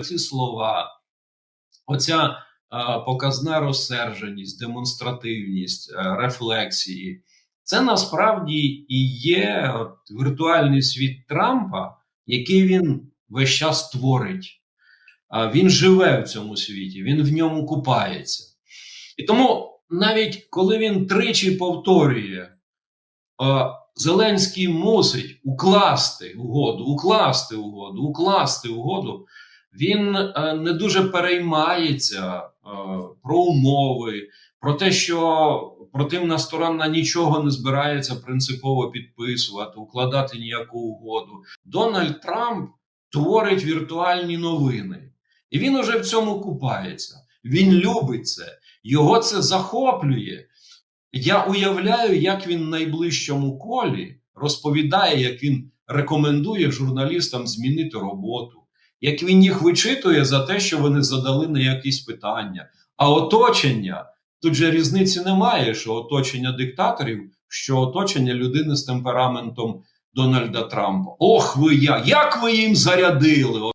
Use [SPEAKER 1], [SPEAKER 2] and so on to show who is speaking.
[SPEAKER 1] ці слова, оця показна розсерженість, демонстративність, е, рефлексії, це насправді і є от, віртуальний світ Трампа, який він весь час творить. Він живе в цьому світі, він в ньому купається. І тому навіть коли він тричі повторює, Зеленський мусить укласти угоду, укласти угоду, укласти угоду. Він е, не дуже переймається е, про умови, про те, що противна сторона нічого не збирається принципово підписувати, укладати ніяку угоду. Дональд Трамп творить віртуальні новини, і він уже в цьому купається. Він любить це, його це захоплює. Я уявляю, як він в найближчому колі розповідає, як він рекомендує журналістам змінити роботу, як він їх вичитує за те, що вони задали на якісь питання. А оточення тут же різниці немає, що оточення диктаторів, що оточення людини з темпераментом Дональда Трампа. Ох, ви я! Як ви їм зарядили!